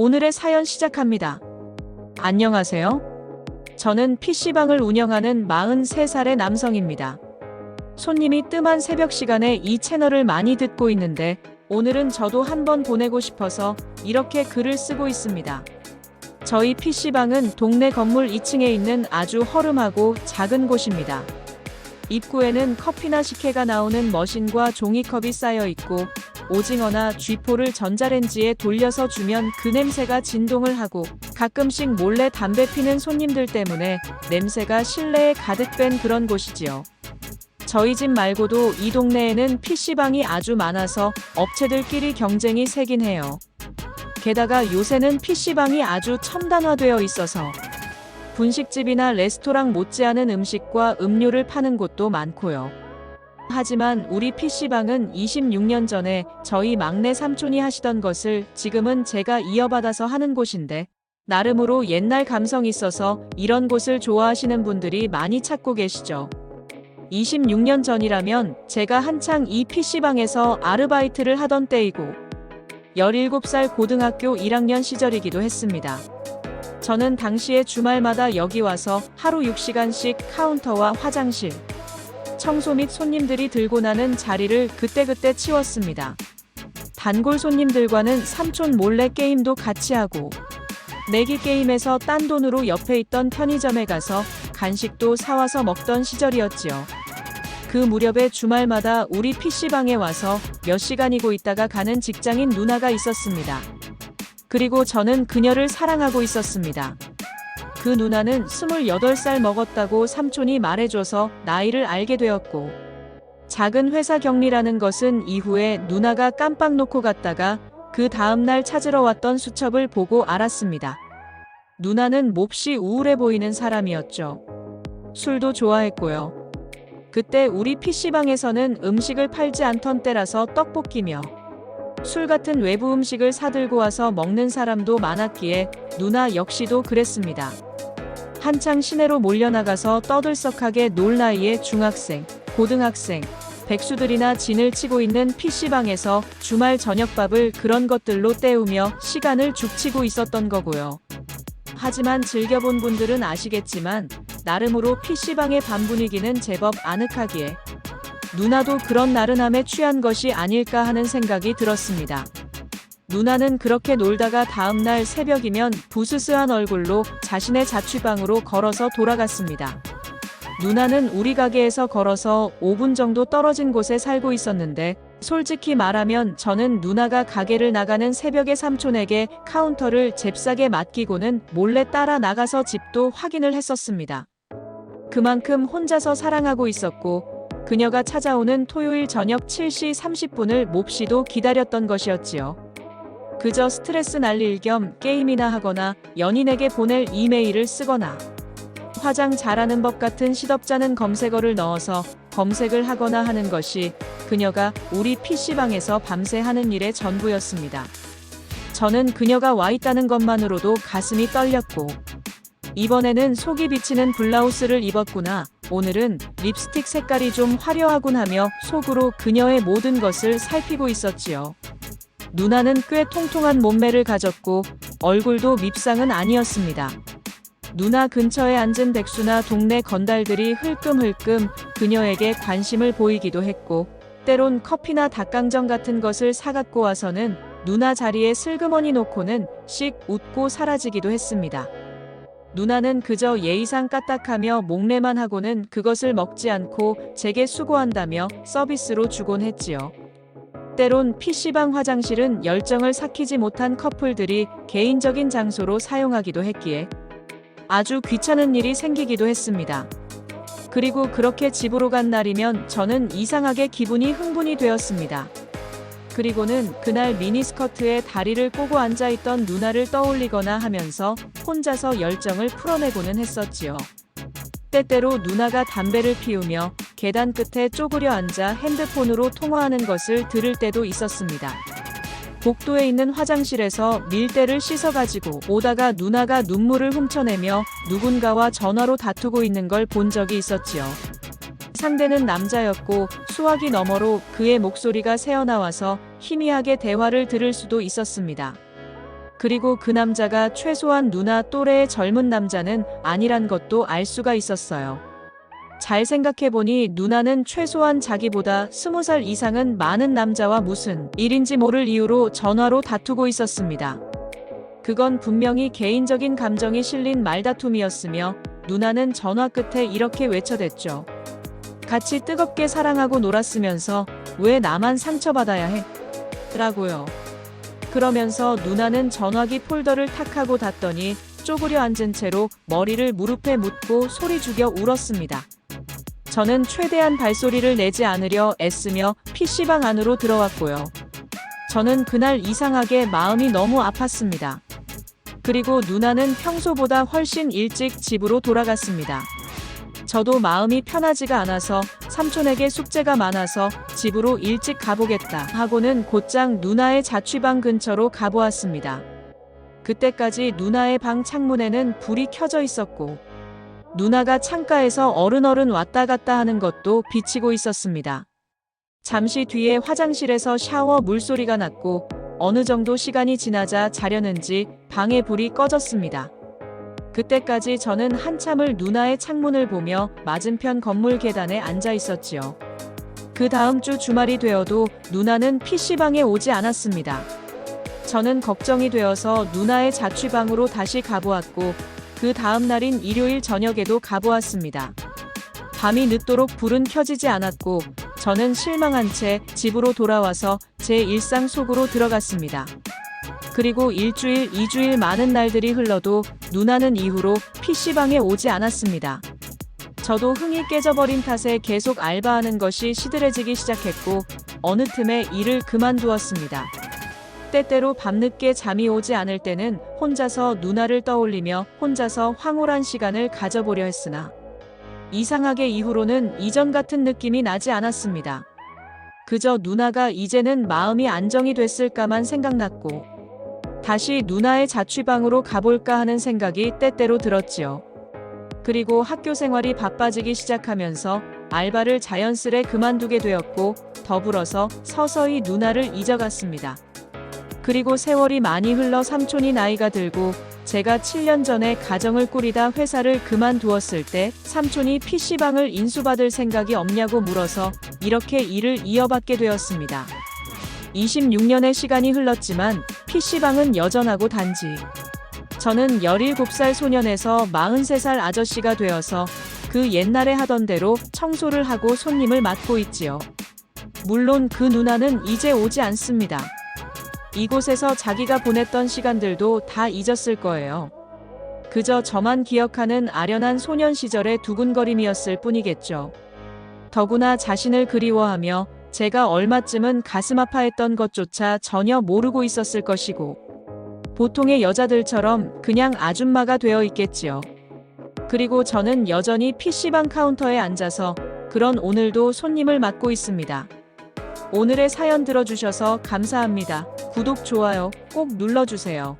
오늘의 사연 시작합니다. 안녕하세요. 저는 PC방을 운영하는 43살의 남성입니다. 손님이 뜸한 새벽 시간에 이 채널을 많이 듣고 있는데 오늘은 저도 한번 보내고 싶어서 이렇게 글을 쓰고 있습니다. 저희 PC방은 동네 건물 2층에 있는 아주 허름하고 작은 곳입니다. 입구에는 커피나 식혜가 나오는 머신과 종이컵이 쌓여 있고 오징어나 쥐포를 전자레인지에 돌려서 주면 그 냄새가 진동을 하고 가끔씩 몰래 담배 피는 손님들 때문에 냄새가 실내에 가득 뺀 그런 곳이지요. 저희 집 말고도 이 동네에는 PC방이 아주 많아서 업체들끼리 경쟁이 세긴 해요. 게다가 요새는 PC방이 아주 첨단화되어 있어서 분식집이나 레스토랑 못지않은 음식과 음료를 파는 곳도 많고요. 하지만 우리 PC방은 26년 전에 저희 막내 삼촌이 하시던 것을 지금은 제가 이어받아서 하는 곳인데 나름으로 옛날 감성 있어서 이런 곳을 좋아하시는 분들이 많이 찾고 계시죠. 26년 전이라면 제가 한창 이 PC방에서 아르바이트를 하던 때이고 17살 고등학교 1학년 시절이기도 했습니다. 저는 당시에 주말마다 여기 와서 하루 6시간씩 카운터와 화장실, 청소 및 손님들이 들고 나는 자리를 그때그때 치웠습니다. 단골 손님들과는 삼촌 몰래 게임도 같이 하고 내기 게임에서 딴 돈으로 옆에 있던 편의점에 가서 간식도 사와서 먹던 시절이었지요. 그 무렵에 주말마다 우리 PC방에 와서 몇 시간이고 있다가 가는 직장인 누나가 있었습니다. 그리고 저는 그녀를 사랑하고 있었습니다. 그 누나는 28살 먹었다고 삼촌이 말해줘서 나이를 알게 되었고, 작은 회사 격리라는 것은 이후에 누나가 깜빡 놓고 갔다가 그 다음날 찾으러 왔던 수첩을 보고 알았습니다. 누나는 몹시 우울해 보이는 사람이었죠. 술도 좋아했고요. 그때 우리 PC방에서는 음식을 팔지 않던 때라서 떡볶이며 술 같은 외부 음식을 사들고 와서 먹는 사람도 많았기에 누나 역시도 그랬습니다. 한창 시내로 몰려나가서 떠들썩하게 놀 나이에 중학생, 고등학생, 백수들이나 진을 치고 있는 PC방에서 주말 저녁밥을 그런 것들로 때우며 시간을 죽치고 있었던 거고요. 하지만 즐겨본 분들은 아시겠지만 나름으로 PC방의 밤 분위기는 제법 아늑하기에 누나도 그런 나른함에 취한 것이 아닐까 하는 생각이 들었습니다. 누나는 그렇게 놀다가 다음날 새벽이면 부스스한 얼굴로 자신의 자취방으로 걸어서 돌아갔습니다. 누나는 우리 가게에서 걸어서 5분 정도 떨어진 곳에 살고 있었는데 솔직히 말하면 저는 누나가 가게를 나가는 새벽에 삼촌에게 카운터를 잽싸게 맡기고는 몰래 따라 나가서 집도 확인을 했었습니다. 그만큼 혼자서 사랑하고 있었고 그녀가 찾아오는 토요일 저녁 7시 30분을 몹시도 기다렸던 것이었지요. 그저 스트레스 날릴 겸 게임이나 하거나 연인에게 보낼 이메일을 쓰거나 화장 잘하는 법 같은 시덥잖은 검색어를 넣어서 검색을 하거나 하는 것이 그녀가 우리 PC방에서 밤새 하는 일의 전부였습니다. 저는 그녀가 와 있다는 것만으로도 가슴이 떨렸고 이번에는 속이 비치는 블라우스를 입었구나. 오늘은 립스틱 색깔이 좀 화려하군 하며 속으로 그녀의 모든 것을 살피고 있었지요. 누나는 꽤 통통한 몸매를 가졌고 얼굴도 밉상은 아니었습니다. 누나 근처에 앉은 백수나 동네 건달들이 흘끔흘끔 그녀에게 관심을 보이기도 했고 때론 커피나 닭강정 같은 것을 사갖고 와서는 누나 자리에 슬그머니 놓고는 씩 웃고 사라지기도 했습니다. 누나는 그저 예의상 까딱하며 목례만 하고는 그것을 먹지 않고 제게 수고한다며 서비스로 주곤 했지요. 때론 PC방 화장실은 열정을 삭히지 못한 커플들이 개인적인 장소로 사용하기도 했기에 아주 귀찮은 일이 생기기도 했습니다. 그리고 그렇게 집으로 간 날이면 저는 이상하게 기분이 흥분이 되었습니다. 그리고는 그날 미니스커트에 다리를 꼬고 앉아있던 누나를 떠올리거나 하면서 혼자서 열정을 풀어내고는 했었지요. 때때로 누나가 담배를 피우며 계단 끝에 쪼그려 앉아 핸드폰으로 통화하는 것을 들을 때도 있었습니다. 복도에 있는 화장실에서 밀대를 씻어가지고 오다가 누나가 눈물을 훔쳐내며 누군가와 전화로 다투고 있는 걸 본 적이 있었지요. 상대는 남자였고 수화기 너머로 그의 목소리가 새어나와서 희미하게 대화를 들을 수도 있었습니다. 그리고 그 남자가 최소한 누나 또래의 젊은 남자는 아니란 것도 알 수가 있었어요. 잘 생각해보니 누나는 최소한 자기보다 스무 살 이상은 많은 남자와 무슨 일인지 모를 이유로 전화로 다투고 있었습니다. 그건 분명히 개인적인 감정이 실린 말다툼이었으며 누나는 전화 끝에 이렇게 외쳐댔죠. 같이 뜨겁게 사랑하고 놀았으면서 왜 나만 상처받아야 해? 라고요. 그러면서 누나는 전화기 폴더를 탁 하고 닫더니 쪼그려 앉은 채로 머리를 무릎에 묻고 소리 죽여 울었습니다. 저는 최대한 발소리를 내지 않으려 애쓰며 PC방 안으로 들어왔고요. 저는 그날 이상하게 마음이 너무 아팠습니다. 그리고 누나는 평소보다 훨씬 일찍 집으로 돌아갔습니다. 저도 마음이 편하지가 않아서 삼촌에게 숙제가 많아서 집으로 일찍 가보겠다 하고는 곧장 누나의 자취방 근처로 가보았습니다. 그때까지 누나의 방 창문에는 불이 켜져 있었고 누나가 창가에서 어른어른 왔다 갔다 하는 것도 비치고 있었습니다. 잠시 뒤에 화장실에서 샤워 물소리가 났고 어느 정도 시간이 지나자 자려는지 방에 불이 꺼졌습니다. 그때까지 저는 한참을 누나의 창문을 보며 맞은편 건물 계단에 앉아 있었지요. 그 다음 주 주말이 되어도 누나는 PC방에 오지 않았습니다. 저는 걱정이 되어서 누나의 자취방으로 다시 가보았고 그 다음 날인 일요일 저녁에도 가보았습니다. 밤이 늦도록 불은 켜지지 않았고 저는 실망한 채 집으로 돌아와서 제 일상 속으로 들어갔습니다. 그리고 일주일, 이주일 많은 날들이 흘러도 누나는 이후로 PC방에 오지 않았습니다. 저도 흥이 깨져버린 탓에 계속 알바하는 것이 시들해지기 시작했고 어느 틈에 일을 그만두었습니다. 때때로 밤늦게 잠이 오지 않을 때는 혼자서 누나를 떠올리며 혼자서 황홀한 시간을 가져보려 했으나 이상하게 이후로는 이전 같은 느낌이 나지 않았습니다. 그저 누나가 이제는 마음이 안정이 됐을까만 생각났고 다시 누나의 자취방으로 가볼까 하는 생각이 때때로 들었지요. 그리고 학교 생활이 바빠지기 시작하면서 알바를 자연스레 그만두게 되었고 더불어서 서서히 누나를 잊어갔습니다. 그리고 세월이 많이 흘러 삼촌이 나이가 들고 제가 7년 전에 가정을 꾸리다 회사를 그만두었을 때 삼촌이 PC방을 인수받을 생각이 없냐고 물어서 이렇게 일을 이어받게 되었습니다. 26년의 시간이 흘렀지만 PC방은 여전하고 단지 저는 17살 소년에서 43살 아저씨가 되어서 그 옛날에 하던 대로 청소를 하고 손님을 맡고 있지요. 물론 그 누나는 이제 오지 않습니다. 이곳에서 자기가 보냈던 시간들도 다 잊었을 거예요. 그저 저만 기억하는 아련한 소년 시절의 두근거림이었을 뿐이겠죠. 더구나 자신을 그리워하며 제가 얼마쯤은 가슴 아파했던 것조차 전혀 모르고 있었을 것이고, 보통의 여자들처럼 그냥 아줌마가 되어 있겠지요. 그리고 저는 여전히 PC방 카운터에 앉아서 그런 오늘도 손님을 맡고 있습니다. 오늘의 사연 들어주셔서 감사합니다. 구독, 좋아요 꼭 눌러주세요.